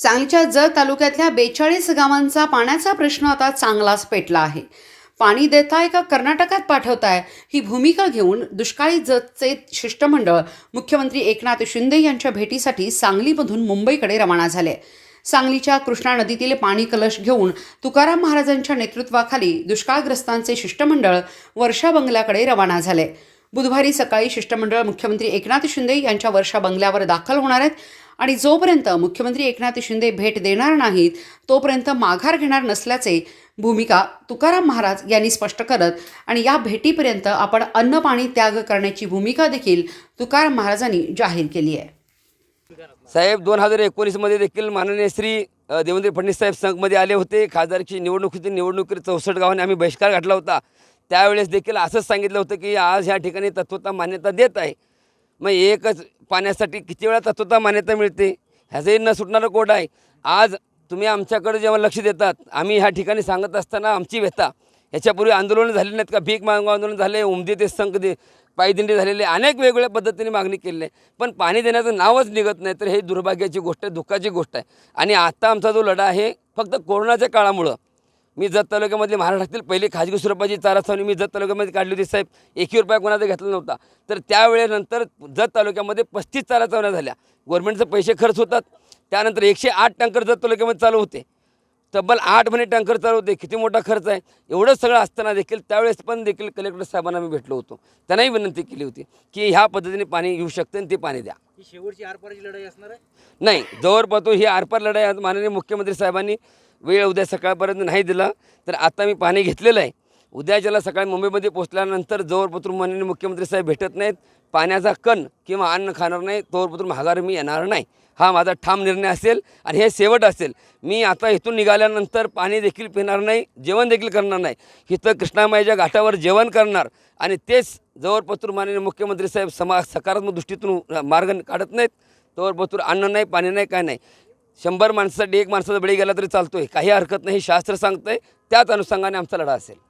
सांगलीच्या जत तालुक्यातल्या बेचाळीस गावांचा पाण्याचा प्रश्न आता चांगलाच पेटला आहे. पाणी देताय का कर्नाटकात पाठवताय ही भूमिका घेऊन दुष्काळी जतचे शिष्टमंडळ मुख्यमंत्री एकनाथ शिंदे यांच्या भेटीसाठी सांगलीमधून मुंबईकडे रवाना झाले. सांगलीच्या कृष्णा नदीतील पाणी कलश घेऊन तुकाराम महाराजांच्या नेतृत्वाखाली दुष्काळग्रस्तांचे शिष्टमंडळ वर्षा बंगल्याकडे रवाना झाले. बुधवारी सकाळी शिष्टमंडळ मुख्यमंत्री एकनाथ शिंदे यांच्या वर्षा बंगल्यावर दाखल होणार आहेत आणि जोपर्यंत मुख्यमंत्री एकनाथ शिंदे भेट देणार नाहीत तोपर्यंत माघार घेणार नसल्याचे भूमिका तुकाराम महाराज यांनी स्पष्ट करत आणि या भेटीपर्यंत आपण अन्न पाणी त्याग करण्याची भूमिका देखील तुकाराम महाराजांनी जाहीर केली आहे. साहेब दोन हजार एकोणीसमध्ये देखील माननीय श्री देवेंद्र फडणवीस साहेब संघमध्ये आले होते. खासदारची निवडणूक होती निवडणुकीत चौसष्ट गावांनी आम्ही बहिष्कार घातला होता. त्यावेळेस देखील असंच सांगितलं होतं की आज ह्या ठिकाणी तत्वता मान्यता देत आहे. मग एकच पाण्यासाठी किती वेळा तत्वता मान्यता मिळते? ह्याचंही न सुटणारं कोड आहे. आज तुम्ही आमच्याकडे जेव्हा लक्ष देतात आम्ही ह्या ठिकाणी सांगत असताना आमची व्यथा. ह्याच्यापूर्वी आंदोलनं झाली नाहीत का? भीक मागू आंदोलन झाले उमदे ते संख दे पायदिंडी झालेले अनेक वेगवेगळ्या पद्धतीने मागणी केलेली आहे पण पाणी देण्याचं नावच निघत नाही तर हे दुर्भाग्याची गोष्ट आहे दुःखाची गोष्ट आहे. आणि आत्ता आमचा जो लढा आहे फक्त कोरोनाच्या काळामुळं. मी जत तालुक्यामधली महाराष्ट्रातील पहिली खाजगी स्वरूपाची चारा छावणी मी जत तालुक्यामध्ये काढली होती साहेब. एकही रुपया कोणाचा घेतला नव्हता. तर त्यावेळेनंतर जत तालुक्यामध्ये पस्तीस चारा छावण्या झाल्या. गव्हर्नमेंटचे पैसे खर्च होतात. त्यानंतर एकशे आठ टँकर जत तालुक्यामध्ये चालू होते. तब्बल आठ महिने टँकर चालू होते. किती मोठा खर्च आहे? एवढं सगळं असताना देखील त्यावेळेस पण देखील कलेक्टर साहेबांना मी भेटलो होतो. त्यांनाही विनंती केली होती की ह्या पद्धतीने पाणी येऊ शकतं आणि ते पाणी द्या. शेवटची आरपारची लढाई असणार आहे? नाही जोवर पाहतो ही आरपार लढाई आज माननीय मुख्यमंत्री साहेबांनी वेळ उद्या सकाळपर्यंत नाही दिला तर आता मी पाणी घेतलेलं आहे. उद्या ज्याला सकाळी मुंबईमध्ये पोहोचल्यानंतर जोरपत्र माननीय मुख्यमंत्री साहेब भेटत नाहीत पाण्याचा कण किंवा अन्न खाणार नाही तोवरपत्र महागार मी येणार नाही. हा माझा ठाम निर्णय असेल आणि हे शेवट असेल. मी आता इथून निघाल्यानंतर पाणी देखील पिणार नाही जेवण देखील करणार नाही. इथं कृष्णामाईच्या घाटावर जेवण करणार आणि तेच जवळपत्र माननीय मुख्यमंत्री साहेब समा सकारात्मक दृष्टीतून मार्ग काढत नाहीत. तोवरपत्र अन्न नाही पाणी नाही काय नाही. शंभर माणसासाठी एक माणसाचा बळी गेला तरी चालतोय. काही हरकत नाही. हे शास्त्र सांगतंय. त्याच अनुषंगाने आमचा लढा असेल.